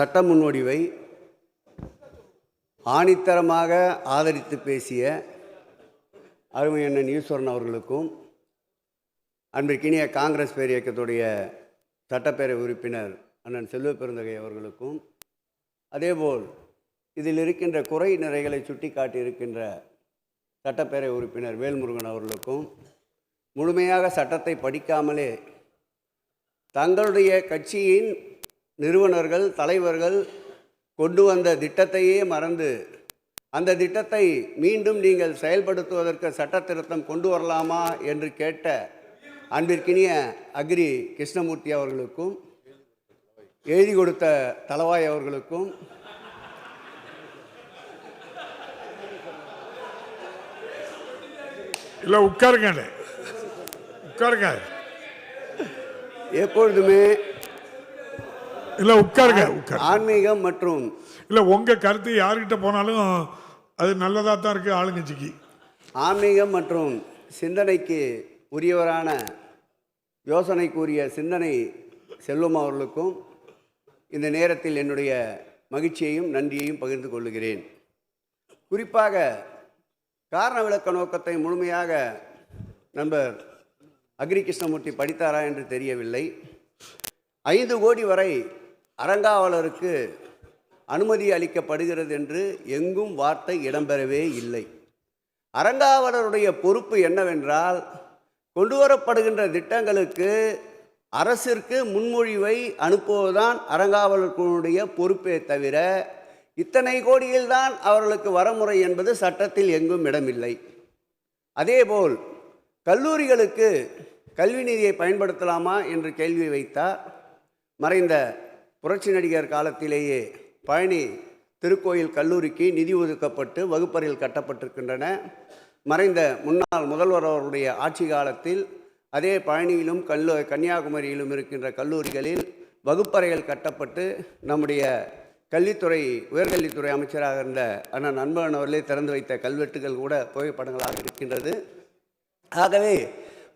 சட்ட முன்வடிவை ஆணித்தரமாக ஆதரித்து பேசிய அருமை அண்ணன் ஈஸ்வரன் அவர்களுக்கும் அன்பிற்கினிய காங்கிரஸ் பேரியக்கத்துடைய சட்டப்பேரவை உறுப்பினர் அண்ணன் செல்வ பெருந்தகை அவர்களுக்கும் அதேபோல் இதில் இருக்கின்ற குறை நிறைகளை சுட்டிக்காட்டி இருக்கின்ற சட்டப்பேரவை உறுப்பினர் வேல்முருகன் அவர்களுக்கும் முழுமையாக சட்டத்தை படிக்காமலே தங்களுடைய கட்சியின் நிறுவனர்கள் தலைவர்கள் கொண்டு வந்த திட்டத்தையே மறந்து அந்த திட்டத்தை மீண்டும் நீங்கள் செயல்படுத்துவதற்கு சட்ட திருத்தம் கொண்டு வரலாமா என்று கேட்ட அன்பிற்கினிய அக்ரி கிருஷ்ணமூர்த்தி அவர்களுக்கும் எழுதி கொடுத்த தளவாய் அவர்களுக்கும் இல்லை உட்காருங்க உட்காருங்க. எப்பொழுதுமே இல்லை உட்காருங்க உட்காரு ஆன்மீகம் மற்றும் இல்லை உங்கள் கருத்து யாருக்கிட்ட போனாலும் அது நல்லதாக தான் இருக்குது ஆளுங்கட்சிக்கு. ஆன்மீகம் மற்றும் சிந்தனைக்கு உரியவரான யோசனைக்குரிய சிந்தனை செல்வம் அவர்களுக்கும் இந்த நேரத்தில் என்னுடைய மகிழ்ச்சியையும் நன்றியையும் பகிர்ந்து கொள்ளுகிறேன். குறிப்பாக காரண விளக்க நோக்கத்தை முழுமையாக நண்பர் அக்ரி கிருஷ்ணமூர்த்தி படித்தாரா என்று தெரியவில்லை. ஐந்து கோடி வரை அரங்காவலருக்கு அனுமதி அளிக்கப்படுகிறது என்று எங்கும் வார்த்தை இடம்பெறவே இல்லை. அரங்காவலருடைய பொறுப்பு என்னவென்றால் கொண்டு வரப்படுகின்ற திட்டங்களுக்கு அரசிற்கு முன்மொழிவை அனுப்புவதுதான் அறங்காவலர்களுடைய பொறுப்பே தவிர இத்தனை கோடியில்தான் அவர்களுக்கு வரமுறை என்பது சட்டத்தில் எங்கும் இடமில்லை. அதேபோல் கல்லூரிகளுக்கு கல்வி நிதியை பயன்படுத்தலாமா என்று கேள்வி வைத்தார் மறைந்த புரட்சி நடிகர் காலத்திலேயே பழனி திருக்கோயில் கல்லூரிக்கு நிதி ஒதுக்கப்பட்டு வகுப்பறையில் கட்டப்பட்டிருக்கின்றன. மறைந்த முன்னாள் முதல்வர் அவருடைய ஆட்சி காலத்தில் அதே பழனியிலும் கல்லு கன்னியாகுமரியிலும் இருக்கின்ற கல்லூரிகளில் வகுப்பறைகள் கட்டப்பட்டு நம்முடைய கல்வித்துறை உயர்கல்வித்துறை அமைச்சராக இருந்த அண்ணன் அன்பழகன் அவர்களே திறந்து வைத்த கல்வெட்டுகள் கூட புகைப்படங்களாக இருக்கின்றது. ஆகவே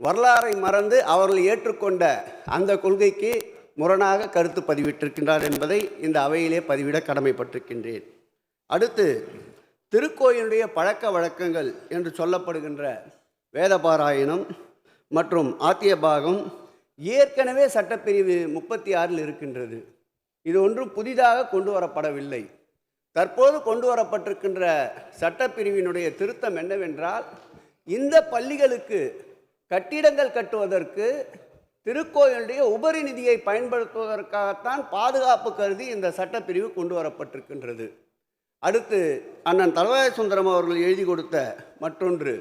வரலாறை மறந்து அவர்கள் ஏற்றுக்கொண்ட அந்த கொள்கைக்கு முரணாக கருத்து பதிவிட்டிருக்கின்றார் என்பதை இந்த அவையிலே பதிவிட கடமைப்பட்டிருக்கின்றேன். அடுத்து திருக்கோயிலுடைய பழக்க வழக்கங்கள் என்று சொல்லப்படுகின்ற வேதபாராயணம் மற்றும் ஆத்திய பாகம் ஏற்கனவே சட்டப்பிரிவு முப்பத்தி ஆறில் இருக்கின்றது. இது ஒன்றும் புதிதாக கொண்டு வரப்படவில்லை. தற்போது கொண்டு வரப்பட்டிருக்கின்ற சட்டப்பிரிவினுடைய திருத்தம் என்னவென்றால் இந்த பள்ளிகளுக்கு கட்டிடங்கள் கட்டுவதற்கு திருக்கோயிலுடைய உபரி நிதியை பயன்படுத்துவதற்காகத்தான் பாதுகாப்பு கருதி இந்த சட்டப்பிரிவு கொண்டு வரப்பட்டிருக்கின்றது. அடுத்து அண்ணன் தலவாய சுந்தரம் அவர்கள் எழுதி கொடுத்த மற்றொன்று.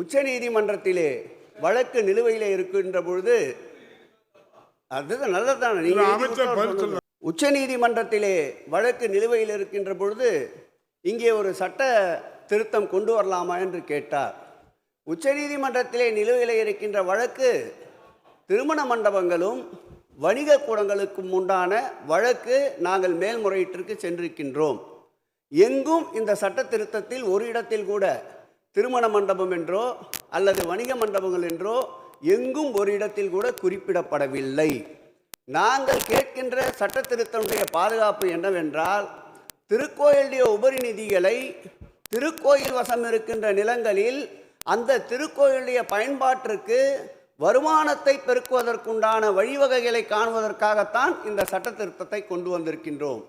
உச்சநீதிமன்றத்திலே வழக்கு நிலுவையில் இருக்கின்ற பொழுது அதுதான் நல்லதான சொல்லுவார். உச்ச நீதிமன்றத்திலே வழக்கு நிலுவையில் இருக்கின்ற பொழுது இங்கே ஒரு சட்ட திருத்தம் கொண்டு வரலாமா என்று கேட்டார். உச்ச நீதிமன்றத்திலே நிலுவையில் இருக்கின்ற வழக்கு திருமண மண்டபங்களும் வணிக கூடங்களுக்கும் உண்டான வழக்கு நாங்கள் மேல்முறையீட்டிற்கு சென்றிருக்கின்றோம். எங்கும் இந்த சட்ட திருத்தத்தில் ஒரு இடத்தில் கூட திருமண மண்டபம் என்றோ அல்லது வணிக மண்டபங்கள் என்றோ எங்கும் ஒரு இடத்தில் கூட குறிப்பிடப்படவில்லை. நாங்கள் கேட்கின்ற சட்ட திருத்தனுடைய பாதுகாப்பு என்னவென்றால் திருக்கோயிலுடைய உபரி நிதிகளை திருக்கோயில் வசம் இருக்கின்ற நிலங்களில் அந்த திருக்கோயிலுடைய பயன்பாட்டிற்கு வருமானத்தை பெருக்குவதற்குண்டான வழிவகைகளை காணுவதற்காகத்தான் இந்த சட்ட திருத்தத்தை கொண்டு வந்திருக்கின்றோம்.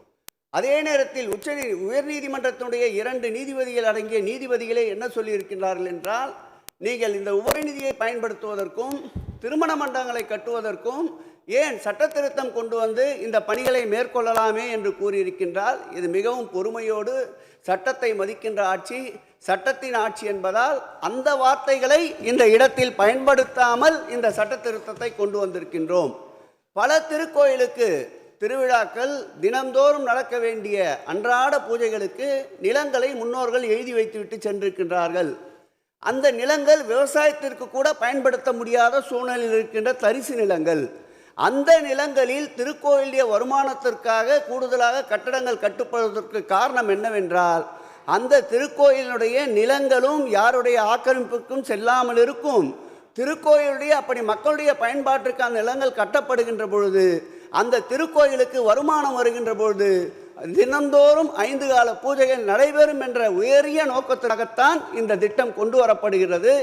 அதே நேரத்தில் உச்ச உயர்நீதிமன்றத்தினுடைய இரண்டு நீதிபதிகள் அடங்கிய நீதிபதிகளே என்ன சொல்லியிருக்கின்றார்கள் என்றால் நீங்கள் இந்த உபரிநிதியை பயன்படுத்துவதற்கும் திருமண மண்டங்களை கட்டுவதற்கும் ஏன் சட்டத்திருத்தம் கொண்டு வந்து இந்த பணிகளை மேற்கொள்ளலாமே என்று கூறியிருக்கின்றால் இது மிகவும் பொறுமையோடு சட்டத்தை மதிக்கின்ற ஆட்சி சட்டத்தின் ஆட்சி என்பதால் அந்த வார்த்தைகளை இந்த இடத்தில் பயன்படுத்தாமல் இந்த சட்ட திருத்தத்தை கொண்டு வந்திருக்கின்றோம். பல திருக்கோயிலுக்கு திருவிழாக்கள் தினந்தோறும் நடக்க வேண்டிய அன்றாட பூஜைகளுக்கு நிலங்களை முன்னோர்கள் எழுதி வைத்துவிட்டு சென்றிருக்கின்றார்கள். அந்த நிலங்கள் விவசாயத்திற்கு கூட பயன்படுத்த முடியாத சூழ்நிலையில் இருக்கின்ற தரிசு நிலங்கள். அந்த நிலங்களில் திருக்கோயிலுடைய வருமானத்திற்காக கூடுதலாக கட்டடங்கள் கட்டுப்படுவதற்கு காரணம் என்னவென்றால் அந்த திருக்கோயிலுடைய நிலங்களும் யாருடைய ஆக்கிரமிப்புக்கும் செல்லாமல் இருக்கும். திருக்கோயிலுடைய அப்படி மக்களுடைய பயன்பாட்டிற்கு அந்த நிலங்கள் கட்டப்படுகின்ற பொழுது அந்த திருக்கோயிலுக்கு வருமானம் வருகின்ற பொழுது தினந்தோறும் ஐந்து கால பூஜைகள் நடைபெறும் என்ற உயரிய நோக்கத்திற்காகத்தான் இந்த திட்டம் கொண்டு வரப்படுகிறது.